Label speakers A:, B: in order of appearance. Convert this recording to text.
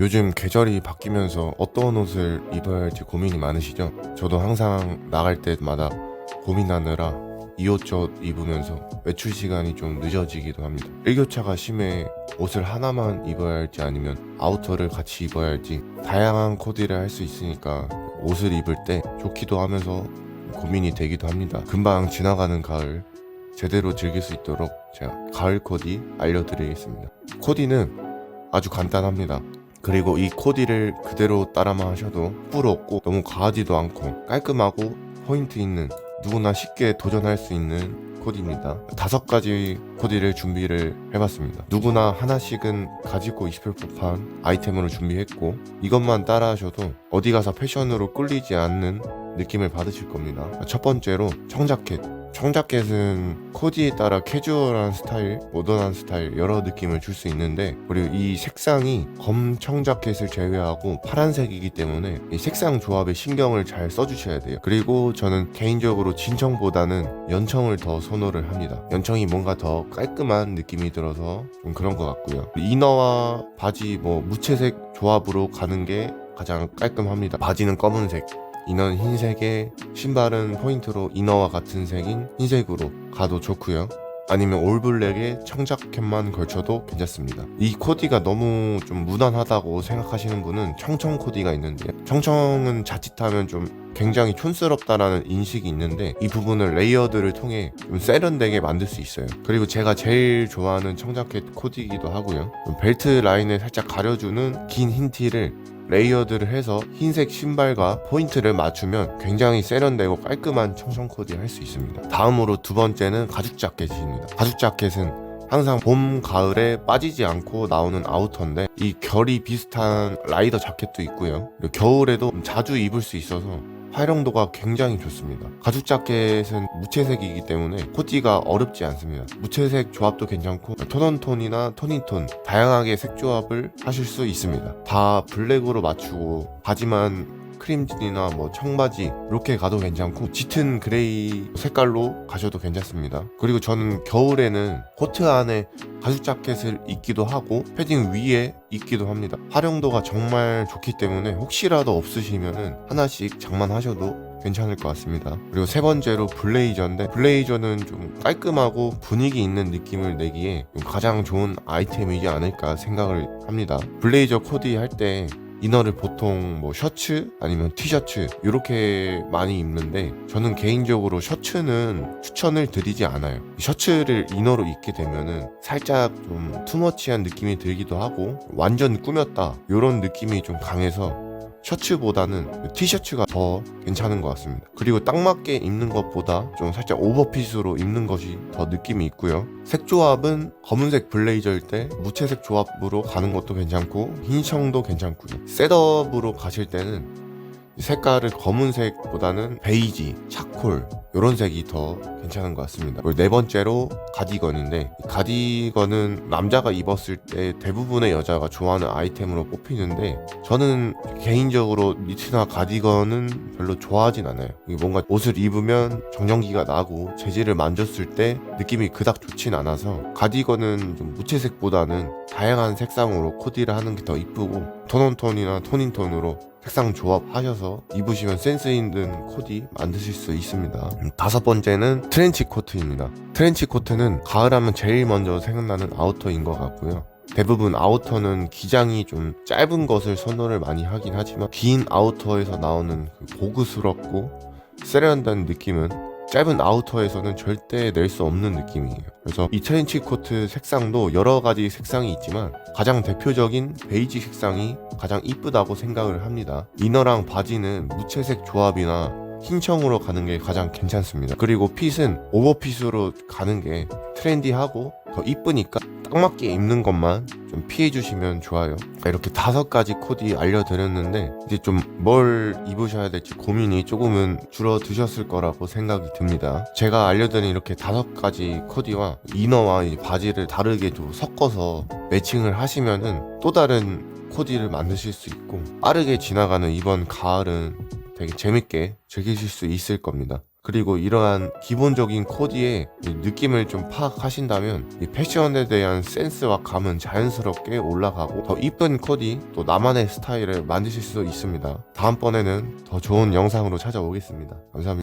A: 요즘 계절이 바뀌면서 어떤 옷을 입어야 할지 고민이 많으시죠? 저도 항상 나갈 때마다 고민하느라 이 옷 저옷 입으면서 외출 시간이 좀 늦어지기도 합니다. 일교차가 심해 옷을 하나만 입어야 할지 아니면 아우터를 같이 입어야 할지 다양한 코디를 할 수 있으니까 옷을 입을 때 좋기도 하면서 고민이 되기도 합니다. 금방 지나가는 가을 제대로 즐길 수 있도록 제가 가을 코디 알려드리겠습니다. 코디는 아주 간단합니다. 그리고 이 코디를 그대로 따라만 하셔도 뿔 없고 너무 과하지도 않고 깔끔하고 포인트 있는 누구나 쉽게 도전할 수 있는 코디입니다. 다섯 가지 코디를 준비를 해봤습니다. 누구나 하나씩은 가지고 싶을 법한 아이템으로 준비했고 이것만 따라하셔도 어디 가서 패션으로 끌리지 않는 느낌을 받으실 겁니다. 첫 번째로 청자켓. 청자켓은 코디에 따라 캐주얼한 스타일, 모던한 스타일 여러 느낌을 줄 수 있는데 그리고 이 색상이 검 청자켓을 제외하고 파란색이기 때문에 이 색상 조합에 신경을 잘 써주셔야 돼요. 그리고 저는 개인적으로 진청보다는 연청을 더 선호를 합니다. 연청이 뭔가 더 깔끔한 느낌이 들어서 좀 그런 것 같고요. 이너와 바지 뭐 무채색 조합으로 가는 게 가장 깔끔합니다. 바지는 검은색, 이너는 흰색에 신발은 포인트로 이너와 같은 색인 흰색으로 가도 좋고요. 아니면 올블랙에 청자켓만 걸쳐도 괜찮습니다. 이 코디가 너무 좀 무난하다고 생각하시는 분은 청청 코디가 있는데 청청은 자칫하면 좀 굉장히 촌스럽다라는 인식이 있는데 이 부분을 레이어드를 통해 좀 세련되게 만들 수 있어요. 그리고 제가 제일 좋아하는 청자켓 코디이기도 하고요. 좀 벨트 라인을 살짝 가려주는 긴 흰 티를 레이어드를 해서 흰색 신발과 포인트를 맞추면 굉장히 세련되고 깔끔한 청청 코디 할 수 있습니다. 다음으로 두 번째는 가죽 자켓입니다. 가죽 자켓은 항상 봄, 가을에 빠지지 않고 나오는 아우터인데 이 결이 비슷한 라이더 자켓도 있고요. 겨울에도 자주 입을 수 있어서 활용도가 굉장히 좋습니다. 가죽 자켓은 무채색이기 때문에 코디가 어렵지 않습니다. 무채색 조합도 괜찮고 톤온톤이나 토닝톤 다양하게 색 조합을 하실 수 있습니다. 다 블랙으로 맞추고 바지만 크림진이나 뭐 청바지 이렇게 가도 괜찮고 짙은 그레이 색깔로 가셔도 괜찮습니다. 그리고 저는 겨울에는 코트 안에 가죽 자켓을 입기도 하고 패딩 위에 입기도 합니다. 활용도가 정말 좋기 때문에 혹시라도 없으시면은 하나씩 장만하셔도 괜찮을 것 같습니다. 그리고 세 번째로 블레이저인데 블레이저는 좀 깔끔하고 분위기 있는 느낌을 내기에 좀 가장 좋은 아이템이지 않을까 생각을 합니다. 블레이저 코디 할 때 이너를 보통 뭐 셔츠 아니면 티셔츠 이렇게 많이 입는데 저는 개인적으로 셔츠는 추천을 드리지 않아요. 셔츠를 이너로 입게 되면은 살짝 좀 투머치한 느낌이 들기도 하고 완전 꾸몄다 이런 느낌이 좀 강해서 셔츠보다는 티셔츠가 더 괜찮은 것 같습니다. 그리고 딱 맞게 입는 것보다 좀 살짝 오버핏으로 입는 것이 더 느낌이 있고요. 색 조합은 검은색 블레이저일 때 무채색 조합으로 가는 것도 괜찮고 흰 청도 괜찮고요. 셋업으로 가실 때는 색깔을 검은색보다는 베이지, 차콜 이런 색이 더 괜찮은 것 같습니다. 그리고 네 번째로 가디건인데 이 가디건은 남자가 입었을 때 대부분의 여자가 좋아하는 아이템으로 뽑히는데 저는 개인적으로 니트나 가디건은 별로 좋아하진 않아요. 뭔가 옷을 입으면 정전기가 나고 재질을 만졌을 때 느낌이 그닥 좋진 않아서 가디건은 좀 무채색보다는 다양한 색상으로 코디를 하는 게 더 이쁘고 톤온톤이나 토닝톤으로 색상 조합하셔서 입으시면 센스 있는 코디 만드실 수 있습니다. 음, 다섯 번째는 트렌치 코트입니다. 트렌치 코트는 가을하면 제일 먼저 생각나는 아우터인 것 같고요. 대부분 아우터는 기장이 좀 짧은 것을 선호를 많이 하긴 하지만 긴 아우터에서 나오는 그 고급스럽고 세련된 느낌은 짧은 아우터에서는 절대 낼 수 없는 느낌이에요. 그래서 이 트렌치 코트 색상도 여러 가지 색상이 있지만 가장 대표적인 베이지 색상이 가장 이쁘다고 생각을 합니다. 이너랑 바지는 무채색 조합이나 흰청으로 가는 게 가장 괜찮습니다. 그리고 핏은 오버핏으로 가는 게 트렌디하고 더 이쁘니까 딱 맞게 입는 것만 좀 피해 주시면 좋아요. 이렇게 다섯 가지 코디 알려드렸는데 이제 좀 뭘 입으셔야 될지 고민이 조금은 줄어드셨을 거라고 생각이 듭니다. 제가 알려드린 이렇게 다섯 가지 코디와 이너와 이 바지를 다르게 좀 섞어서 매칭을 하시면은 또 다른 코디를 만드실 수 있고 빠르게 지나가는 이번 가을은 되게 재밌게 즐기실 수 있을 겁니다. 그리고 이러한 기본적인 코디의 이 느낌을 좀 파악하신다면 이 패션에 대한 센스와 감은 자연스럽게 올라가고 더 이쁜 코디 또 나만의 스타일을 만드실 수 있습니다. 다음번에는 더 좋은 영상으로 찾아오겠습니다. 감사합니다.